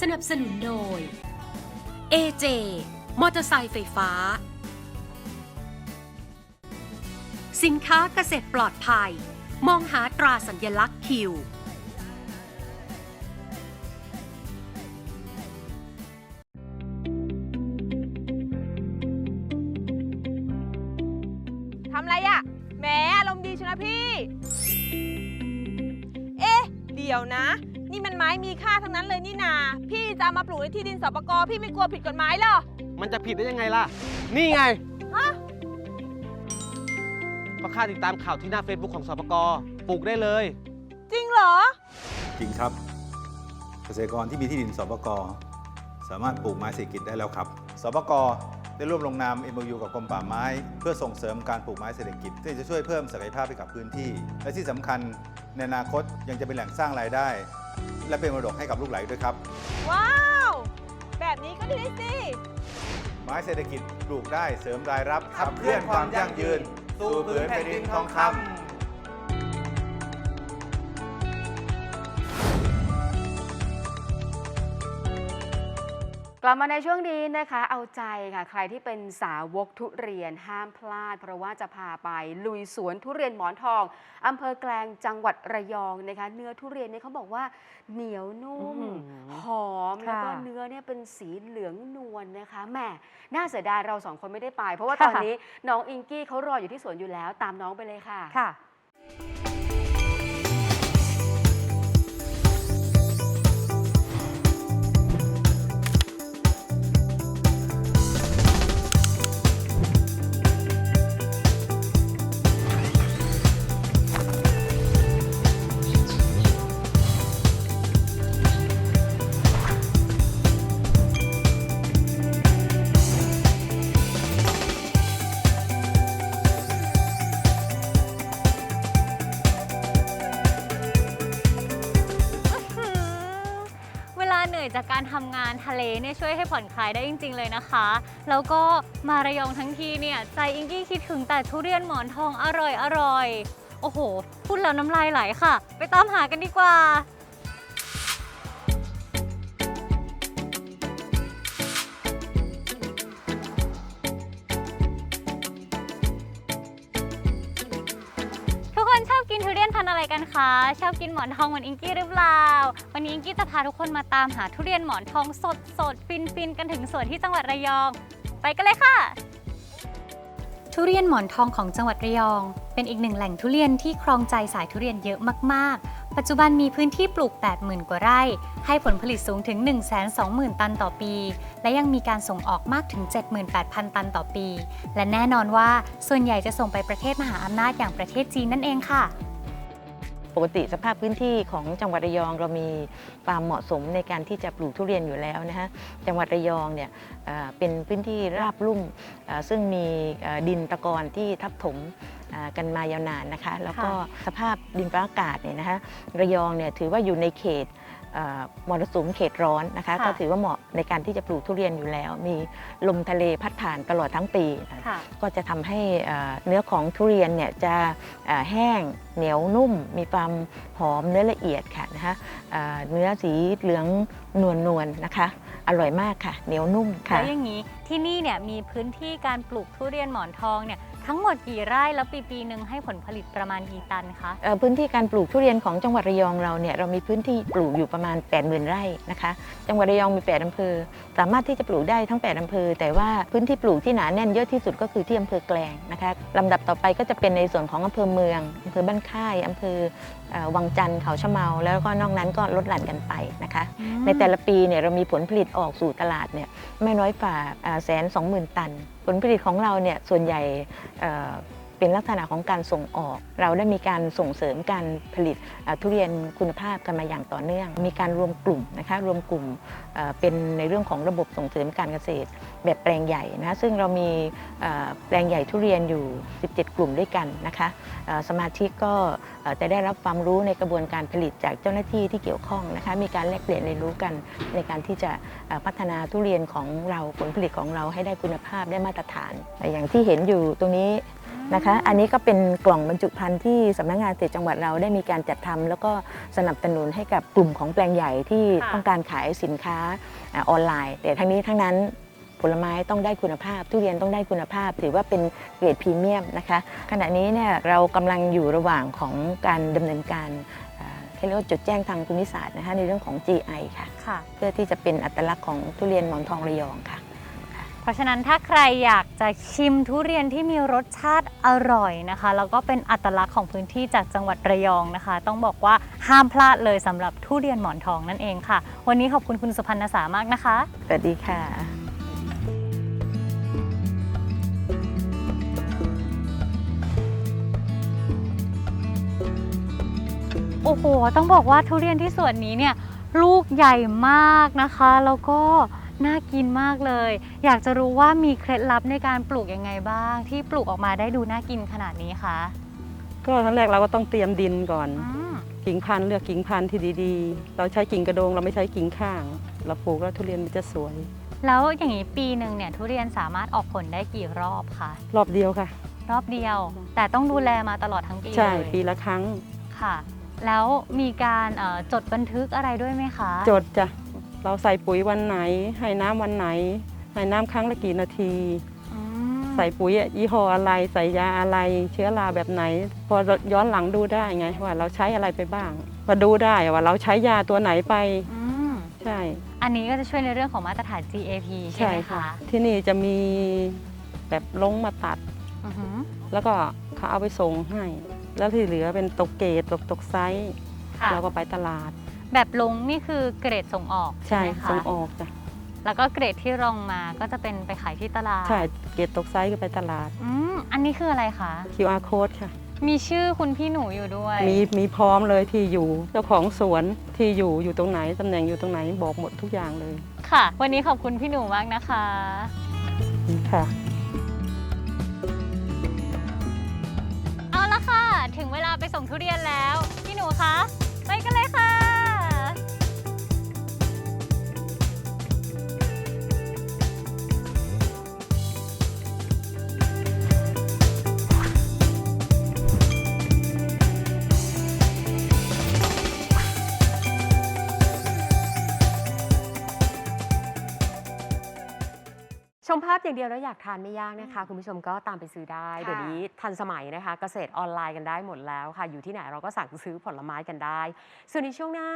สนับสนุนโดย AJ มอเตอร์ไซค์ไฟฟ้า สินค้าเกษตรปลอดภัย มองหาตราสัญลักษณ์คิว ทำไรอะ่ะแหมอารมณ์ดีชนะพี่ เอ๊ะ เดี๋ยวนะ นี่มันไม้มีค่าทั้งนั้นเลยนี่นา พี่จะเอามาปลูกในที่ดินสปกพี่ไม่กลัวผิดกฎหมายเหรอ มันจะผิดได้ยังไงล่ะ นี่ไงฮะ ก็ค่าติดตามข่าวที่หน้า Facebook ของสปกปลูกได้เลย จริงเหรอ จริงครับ เกษตรกรที่มีที่ดินสปกสามารถปลูกไม้เศรษฐกิจได้แล้วครับสปกได้ร่วมลงนาม MOU กับกรมป่าไม้ เพื่อส่งเสริมการปลูกไม้เศรษฐกิจที่จะช่วยเพิ่มศักยภาพให้กับพื้นที่ และที่สำคัญในอนาคตยังจะเป็นแหล่งสร้างรายได้ และเป็นมรดกให้กับลูกหลานด้วยครับ ว้าว แบบนี้ก็ดีสิ ไม้เศรษฐกิจปลูกได้เสริมรายรับขับเคลื่อนความยั่งยืน สู่ผืนแผ่นดินทองคำ กลับมาในช่วงนี้นะคะ เอาใจค่ะ ใครที่เป็นสาวกทุเรียนห้ามพลาด เพราะว่าจะพาไปลุยสวนทุเรียนหมอนทองอำเภอแกลงจังหวัดระยองนะคะ เนื้อทุเรียนเนี่ยเขาบอกว่าเหนียวนุ่มอื้อหือหอมแล้วก็ค่ะเนื้อเนี่ยเป็นสีเหลืองนวลนะคะแหมน่าเสียดายเราสองคนไม่ได้ไป เพราะว่าค่ะตอนนี้น้องอิงกี้เขารออยู่ที่สวนอยู่แล้ว ตามน้องไปเลยค่ะค่ะ จากการทำงานทะเลเนี่ยช่วยให้ผ่อนคลายได้จริง ๆ เลยนะคะ แล้วก็มาระยองทั้งทีเนี่ยใจอิงกี้คิดถึงแต่ทุเรียนหมอนทองอร่อยอร่อยโอ้โห พูดแล้วน้ำลายไหลค่ะ ไปตามหากันดีกว่า ทุกคนชอบกินทุเรียนพันธุ์อะไรกันคะ ชอบกินหมอนทองเหมือนอิงกี้หรือเปล่า วันนี้อิงกี้จะพาทุกคนมาตามหาทุเรียนหมอนทองสดสดฟินฟินกันถึงสวนที่จังหวัดระยอง ไปกันเลยค่ะ ทุเรียนหมอนทองของจังหวัดระยอง เป็นอีกหนึ่งแหล่งทุเรียนที่ครองใจสายทุเรียนเยอะมากๆ ปัจจุบันมีพื้นที่ปลูก 80,000 กว่าไร่ ให้ผลผลิตสูงถึง 120,000 ตันต่อปี และยังมีการส่งออกมากถึง 78,000 ตันต่อปี และแน่นอนว่าส่วนใหญ่จะส่งไปประเทศมหาอำนาจอย่างประเทศจีนนั่นเองค่ะ ปกติสภาพพื้นที่ของจังหวัดระยองเรามีความเหมาะสมในการที่จะปลูกทุเรียนอยู่แล้วนะฮะจังหวัดระยองเนี่ยเป็นพื้นที่ราบลุ่มซึ่งมีดินตะกอนที่ทับถมกันมายาวนานนะคะ แล้วก็สภาพดินฟ้าอากาศเนี่ยนะคะระยองเนี่ยถือว่าอยู่ในเขต มรสุมเขตร้อนนะคะค่ะก็ถือว่าเหมาะในการที่จะปลูกทุเรียนอยู่แล้ว มีลมทะเลพัดผ่านตลอดทั้งปีนะค่ะก็จะทำให้เอ่อเนื้อของทุเรียนเนี่ยจะเอ่อแห้งเหนียวนุ่ม มีความหอมเนื้อละเอียดค่ะนะคะเอ่อเนื้อสีเหลืองนวลนวลๆนะคะอร่อยมากค่ะ เหนียวนุ่มค่ะแล้วอย่างนี้ที่นี่เนี่ยมีพื้นที่การปลูกทุเรียนหมอนทองเนี่ย ทั้งหมดกี่ไร่แล้วปีปีหนึ่งให้ผลผลิตประมาณกี่ตันคะ เอ่อพื้นที่การปลูกทุเรียนของจังหวัดระยองเราเนี่ยเรามีพื้นที่ปลูกอยู่ประมาณ 80,000 ไร่นะคะ จังหวัดระยองมี 8 อำเภอ สามารถที่จะปลูกได้ทั้ง 8 อำเภอ แต่ว่าพื้นที่ปลูกที่หนาแน่นเยอะที่สุดก็คือที่อำเภอแกลงนะคะลำดับต่อไปก็จะเป็นในส่วนของอำเภอเมืองอำเภอบ้านค่ายอำเภอเอ่อวังจันทร์เขาชะเมาแล้วก็นอกนั้นก็ลดหลั่นกันไปนะคะ ในแต่ละปีเนี่ยเรามีผลผลิตออกสู่ตลาดเนี่ยไม่น้อยฝ่าแสนสองหมื่นตันผลผลิตของเราเนี่ยส่วนใหญ่ เป็นลักษณะของการส่งออก เราได้มีการส่งเสริมการผลิตทุเรียนคุณภาพกันมาอย่างต่อเนื่อง มีการรวมกลุ่มนะคะรวมกลุ่มเป็นในเรื่องของระบบส่งเสริมการเกษตร แบบแปลงใหญ่นะซึ่งเรามีแปลงใหญ่ทุเรียนอยู่ 17 กลุ่มด้วยกันนะคะสมาชิกก็จะได้รับความรู้ในกระบวนการผลิตจากเจ้าหน้าที่ที่เกี่ยวข้องนะคะมีการแลกเปลี่ยนเรียนรู้กันในการที่จะพัฒนาทุเรียนของเราผลผลิตของเราให้ได้คุณภาพได้มาตรฐาน อย่างที่เห็นอยู่ตรงนี้ นะคะ อันนี้ก็เป็นกล่องบรรจุภัณฑ์ที่สำนักงานเกษตรจังหวัดเราได้มีการจัดทำแล้วก็สนับสนุนให้กับกลุ่มของแปลงใหญ่ที่ค่ะต้องการขายสินค้าอ่าออนไลน์ แต่ทั้งนี้ทั้งนั้นผลไม้ต้องได้คุณภาพ ทุเรียนต้องได้คุณภาพ ถือว่าเป็นเกรดพรีเมียมนะคะ ขณะนี้เนี่ยเรากำลังอยู่ระหว่างของการดำเนินการอ่าเขาเรียกว่าจดแจ้งทางภูมิศาสตร์นะคะในเรื่องของ GI ค่ะค่ะ เพื่อที่จะเป็นอัตลักษณ์ของทุเรียนหมอนทองระยองค่ะเพ ราะฉะนั้นถ้าใครอยากจะชิมทุเรียนที่มีรสชาติอร่อยนะคะ แล้วก็เป็นอัตลักษณ์ของพื้นที่จากจังหวัดระยองนะคะ ต้องบอกว่าห้ามพลาดเลยสำหรับทุเรียนหมอนทองนั่นเองค่ะ วันนี้ขอบคุณคุณสุพรรณสามากนะคะ สวัสดีค่ะ โอ้โห ต้องบอกว่าทุเรียนที่สวนนี้เนี่ยลูกใหญ่มากนะคะ แล้วก็ น่ากินมากเลย อยากจะรู้ว่ามีเคล็ดลับในการปลูกยังไงบ้าง ที่ปลูกออกมาได้ดูน่ากินขนาดนี้คะก็ทั้งแรกเราก็ต้องเตรียมดินก่อนอืมกิ่งพันธุ์เลือกกิ่งพันธุ์ที่ดีๆ เราใช้กิ่งกระโดงเราไม่ใช้กิ่งข้าง เราปลูกแล้วทุเรียนมันจะสวย แล้วอย่างนี้ปีหนึ่งเนี่ยทุเรียนสามารถออกผลได้กี่รอบคะรอบเดียวค่ะ รอบเดียว แต่ต้องดูแลมาตลอดทั้งปีใช่เลยปีละครั้งค่ะ แล้วมีการเอ่อจดบันทึกอะไรด้วยไหมคะ จดจ้ะ เราใส่ปุ๋ยวันไหน ให้น้ำวันไหน ให้น้ำครั้งละกี่นาทีอืมใส่ปุ๋ยยี่ห้ออะไรใส่ยาอะไร เชื้อราแบบไหน พอย้อนหลังดูได้ไงว่าเราใช้อะไรไปบ้างพอดูได้ว่าเราใช้ยาตัวไหนไปอืมใช่ อันนี้ก็จะช่วยในเรื่องของมาตรฐาน GAP ใช่ไหมคะที่นี่จะมีแบบลงมาตัดอือหือแล้วก็เขาเอาไปส่งให้ แล้วที่เหลือเป็นตกเกตตกตกไซส์ค่ะเราก็ไปตลาด แบบลงนี่คือเกรดส่งออกใช่ไหมคะส่งออกจ้ะแล้วก็เกรดที่รองมาก็จะเป็นไปขายที่ตลาดใช่เกตตกไซส์ก็ไปตลาด อืมอันนี้คืออะไรคะ QR code ค่ะ มีชื่อคุณพี่หนูอยู่ด้วย มีมีพร้อมเลยที่อยู่เจ้าของสวนที่อยู่อยู่ตรงไหนตำแหน่งอยู่ตรงไหนบอกหมดทุกอย่างเลยค่ะ วันนี้ขอบคุณพี่หนูมากนะคะ ค่ะ เอาละค่ะ ถึงเวลาไปส่งทุเรียนแล้ว พี่หนูคะ ไปกันเลย ชมภาพอย่างเดียวแล้วอยากทานไม่ยากนะคะ คุณผู้ชมก็ตามไปซื้อได้เดี๋ยวนี้ทันสมัยนะคะเกษตรออนไลน์กันได้หมดแล้วค่ะ อยู่ที่ไหนเราก็สั่งซื้อผลไม้กันได้ ส่วนในช่วงหน้า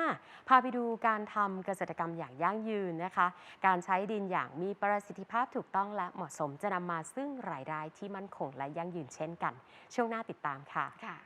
พาไปดูการทำเกษตรกรรมอย่างยั่งยืนนะคะ การใช้ดินอย่างมีประสิทธิภาพถูกต้องและเหมาะสมจะนำมาซึ่งรายได้ที่มั่นคงและยั่งยืนเช่นกัน ช่วงหน้าติดตามค่ะ ค่ะ